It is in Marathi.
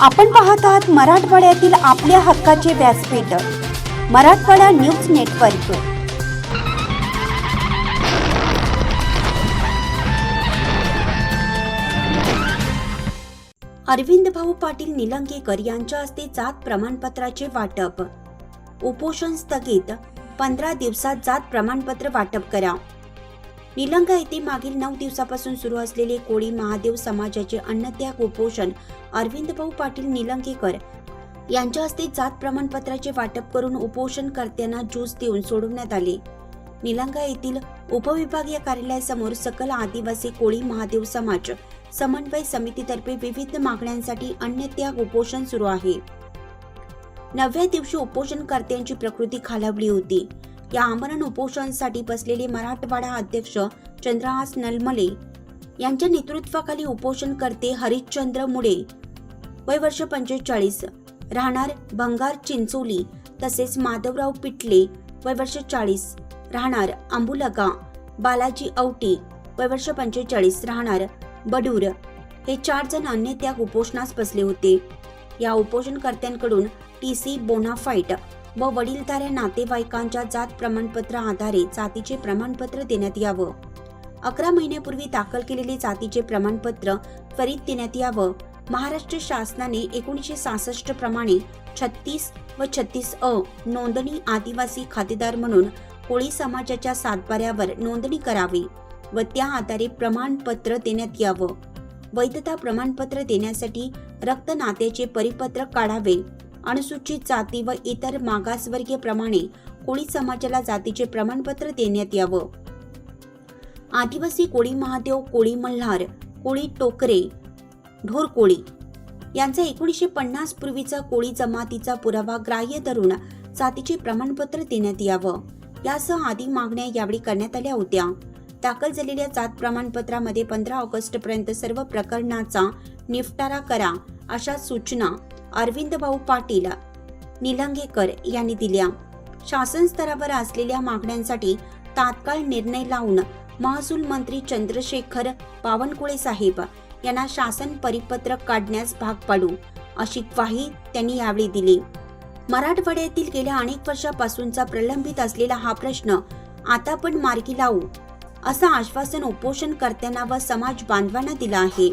आपण पाहत आहात मराठवाड्यातील आपल्या हक्काचे व्यासपीठ मराठवाडा न्यूज नेटवर्क. अरविंद भाऊ पाटील निलंगेकर यांच्या हस्ते जात प्रमाणपत्राचे वाटप. उपोषण स्थगित पंधरा दिवसात जात प्रमाणपत्र वाटप करा. निलंगा येथे मागील नऊ दिवसापासून सुरू असलेले कोळी महादेव समाजाचे अन्नत्याग उपोषण अरविंद भाऊ पाटील निलंगेकर यांच्या हस्ते जात प्रमाणपत्राचे वाटप करून उपोषणकर्त्यांना ज्यूस देऊन सोडवण्यात आले. निलंगा येथील उपविभागीय कार्यालयासमोर सकल आदिवासी कोळी महादेव समाज समन्वय समितीतर्फे विविध मागण्यांसाठी अन्नत्याग उपोषण सुरू आहे. नवव्या दिवशी उपोषणकर्त्यांची प्रकृती खालावली होती. या आमरण उपोषणसाठी बसलेले मराठवाडा अध्यक्ष चंद्रहास नलमले यांच्या नेतृत्वाखाली उपोषणकर्ते हरिश्चंद्र मुळे वय वर्ष पंचेचाळीस. राहणार भंगार चिंचोली तसेच माधवराव पिटले वय वर्ष चाळीस. राहणार आंबुलगा बालाजी औटी वय वर्ष पंचेचाळीस. राहणार बडूर. हे चार जण अन्य त्या उपोषणास बसले होते. या उपोषणकर्त्यांकडून टी सी बोनाफाईट व वडीलधाऱ्या नातेवाईकांच्या जात प्रमाणपत्र आधारे जातीचे प्रमाणपत्र देण्यात यावं. अकरा महिन्यापूर्वी दाखल केलेले जातीचे प्रमाणपत्र त्वरित देण्यात यावं. महाराष्ट्र शासनाने एकोणीसशे सहासष्ट प्रमाणे छत्तीस व छत्तीस अ नोंदणी आदिवासी खातेदार म्हणून कोळी समाजाच्या सातबाऱ्यावर नोंदणी करावी व त्या आधारे प्रमाणपत्र देण्यात यावं. वैधता प्रमाणपत्र देण्यासाठी रक्त नात्याचे परिपत्रक काढावे. अनुसूचित जाती व इतर मागासवर्गीय प्रमाणे कोळी समाजाला जातीचे प्रमाणपत्र देण्यात यावं. आदिवासी कोळी महादेव कोळी मल्हार कोळी टोकरे ढोरकोळी यांचा एकोणीसशे पन्नास पूर्वीचा कोळी जमातीचा पुरावा ग्राह्य धरून जातीचे प्रमाणपत्र देण्यात यावं. यासह आदी मागण्या यावेळी करण्यात आल्या होत्या. दाखल झालेल्या जात प्रमाणपत्रामध्ये पंधरा ऑगस्ट पर्यंत सर्व प्रकरणाचा निपटारा करा अशा सूचना अरविंद भाऊ पाटील निलंगेकर यांनी दिल्या. शासन स्तरावर असलेल्या मागण्यांसाठी तात्काळ निर्णय लावून महसूल मंत्री चंद्रशेखर बावनकुळे साहेब यांना शासन परिपत्रक काढण्यास भाग पाडू अशी ग्वाही त्यांनी यावेळी दिली. मराठवाड्यातील गेल्या अनेक वर्षापासूनचा प्रलंबित असलेला हा प्रश्न आता पण मार्गी लावू असं आश्वासन उपोषणकर्त्यांना व समाज बांधवांना दिलं आहे.